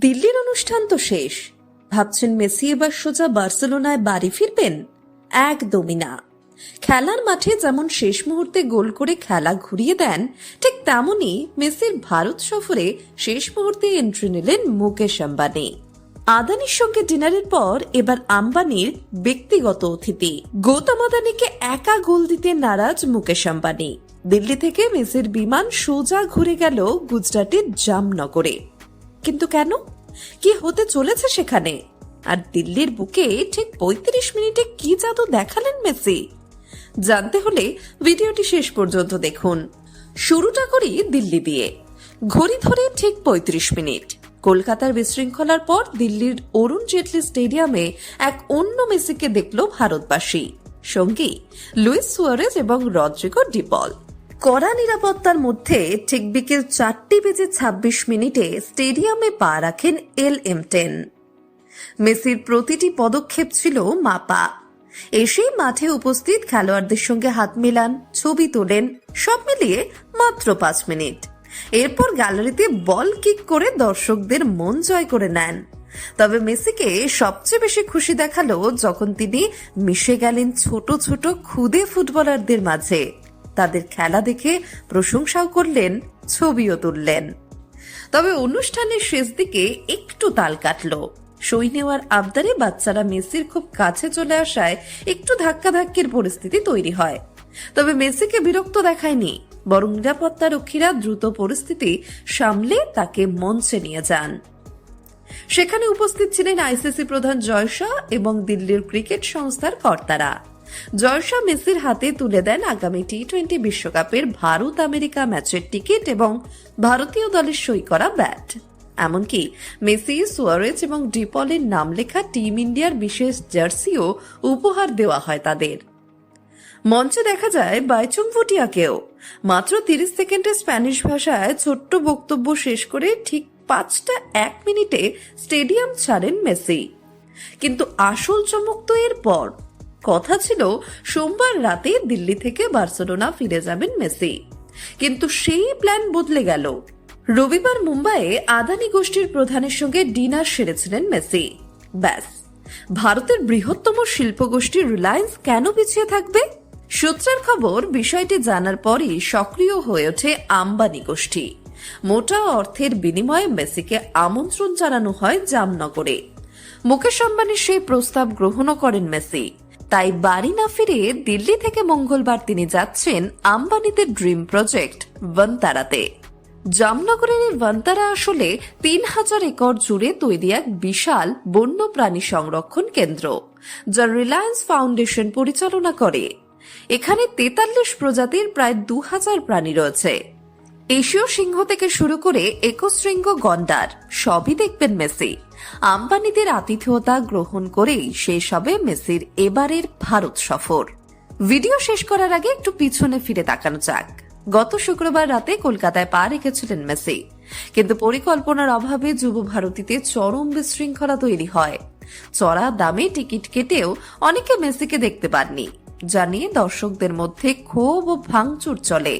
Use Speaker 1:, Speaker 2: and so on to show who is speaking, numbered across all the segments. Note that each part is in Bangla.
Speaker 1: দিল্লির অনুষ্ঠান তো শেষ। ভাবছেন মেসি এবার সোজা বার্সেলোনায় বাড়ি ফিরবেন? একদমই না। খেলার মাঠে যেমন শেষ মুহূর্তে গোল করে খেলা ঘুরিয়ে দেন, ঠিক তেমনই মেসির ভারত সফরে শেষ মুহূর্তে এন্ট্রি নিলেন মুকেশ আম্বানি। আদানির সঙ্গে ডিনারের পর এবার আম্বানির ব্যক্তিগত অতিথি। গৌতম আদানিকে একা গোল দিতে নারাজ মুকেশ আম্বানি। দিল্লি থেকে মেসির বিমান সোজা ঘুরে গেল গুজরাটের জামনগরে। কিন্তু কেন? কি হতে চলেছে সেখানে? আর দিল্লির বুকে ঠিক পঁয়ত্রিশ মিনিটে কি জাদু দেখালেন মেসি? জানতে হলে ভিডিওটি শেষ পর্যন্ত দেখুন। শুরুটা করি দিল্লি দিয়ে। ঘড়ি ধরে ঠিক পঁয়ত্রিশ মিনিট। কলকাতার বিশৃঙ্খলার পর দিল্লির অরুণ জেটলি স্টেডিয়ামে এক অন্য মেসিকে দেখল ভারতবাসী। সঙ্গী লুইস সুয়ারেজ এবং রদ্রিগো ডিপল। কড়া নিরাপত্তার মধ্যে ঠিক বিকেল চারটি বেজে ছাব্বিশ মিনিটে স্টেডিয়ামে পা রাখেন এল এম টেন। মেসির প্রতিটি পদক্ষেপ ছিল মাপা। এসেই মাঠে উপস্থিত খেলোয়াড়দের সঙ্গে হাত মেলান, ছবি তোলেন, সব মিলিয়ে মাত্র পাঁচ মিনিট। এরপর গ্যালারিতে বল কিক করে দর্শকদের মন জয় করে নেন। তবে মেসিকে সবচেয়ে বেশি খুশি দেখাল যখন তিনি মিশে গেলেন ছোট ছোট ক্ষুদে ফুটবলারদের মাঝে। তাদের খেলা দেখে প্রশংসাও করলেন, ছবিও তুললেন। তবে অনুষ্ঠানের শেষ দিকে একটু তাল কাটল। সই নেওয়ার আবদারে বাচ্চারা মেসির খুব কাছে চলে আসায় একটু ধাক্কাধাক্কির পরিস্থিতি তৈরি হয়। তবে মেসিকে বিরক্ত দেখায়নি, বরং নিরাপত্তারক্ষীরা দ্রুত পরিস্থিতি সামলে তাকে মঞ্চে নিয়ে যান। সেখানে উপস্থিত ছিলেন আইসিসি প্রধান জয়শা এবং দিল্লির ক্রিকেট সংস্থার কর্তারা। জয়শা মেসির হাতে তুলে দেন আগামী টি টোয়েন্টি বিশ্বকাপের ভারত আমেরিকা ম্যাচের টিকিট এবং ভারতীয় দলের সই করা ব্যাট। এমনকি মেসি, সুয়ারেজ এবং ডিপলের নাম লেখা টিম ইন্ডিয়ার বিশেষ জার্সিও উপহার দেওয়া হয় তাদের। মঞ্চে দেখা যায় বাইচুং ভুটিয়াকেও। মাত্র তিরিশ সেকেন্ডে স্প্যানিশ ভাষায় ছোট্ট বক্তব্য শেষ করে ঠিক পাঁচটা এক মিনিটে স্টেডিয়াম ছাড়েন মেসি। কিন্তু আসল চমক তো এরপর। কথা ছিল, সোমবার রাতে দিল্লি থেকে বার্সেলোনা ফিরে যাবেন মেসি। কিন্তু সেই প্ল্যান বদলে গেল। রবিবার মুম্বাইয়ে আদানি গোষ্ঠীর প্রধানের সঙ্গে ডিনার সেরেছিলেন মেসি। ব্যাস। ভারতের বৃহত্তম শিল্প শিল্পগোষ্ঠী রিলায়েন্স কেন পিছিয়ে থাকবে? সূত্রের খবর, বিষয়টি জানার পরই সক্রিয় হয়ে ওঠে আম্বানি গোষ্ঠী। মোটা অর্থের বিনিময়ে মেসিকে আমন্ত্রণ জানানো হয় জামনগরে। মুকেশ আম্বানির সেই প্রস্তাব গ্রহণও করেন মেসি। তাই বাড়ি না ফিরে দিল্লি থেকে মঙ্গলবার তিনি যাচ্ছেন আম্বানিদের ড্রিম প্রজেক্ট বনতারাতে জামনগরের বনতারা আসলে তিন হাজার একর জুড়ে তৈরি এক বিশাল বন্য প্রাণী সংরক্ষণ কেন্দ্র, যা রিলায়েন্স ফাউন্ডেশন পরিচালনা করে। এখানে তেতাল্লিশ প্রজাতির প্রায় দু হাজার প্রাণী রয়েছে। এশীয় সিংহ থেকে শুরু করে একশৃঙ্গ গন্ডার, সবই দেখবেন মেসি। আম্বানিদের আতিথেয়তা গ্রহণ করেই শেষ হবে মেসির এবারের ভারত সফর। ভিডিও শেষ করার আগে একটু পিছনে ফিরে তাকানো যাক। গত শুক্রবার রাতে কলকাতায় পা রেখেছিলেন মেসি। কিন্তু পরিকল্পনার অভাবে যুব ভারতীতে চরম বিশৃঙ্খলা তৈরি হয়। চড়া দামে টিকিট কেটেও অনেকে মেসিকে দেখতে পাননি, যা নিয়ে দর্শকদের মধ্যে ক্ষোভ ও ভাঙচুর চলে।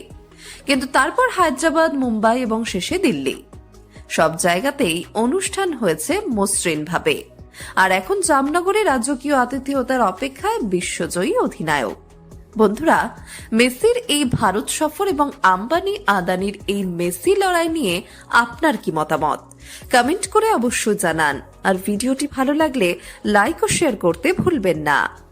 Speaker 1: কিন্তু তারপর হায়দ্রাবাদ, মুম্বাই এবং শেষে দিল্লি। সব জায়গাতেই অনুষ্ঠান হয়েছে মসৃণ ভাবে আর এখন জামনগরে রাজকীয় আতিথেয়তার অপেক্ষায় বিশ্বজয়ী অধিনায়ক। বন্ধুরা, মেসির এই ভারত সফর এবং আম্বানি আদানির এই মেসি লড়াই নিয়ে আপনার কি মতামত? কমেন্ট করে অবশ্যই জানান। আর ভিডিওটি ভালো লাগলে লাইক ও শেয়ার করতে ভুলবেন না।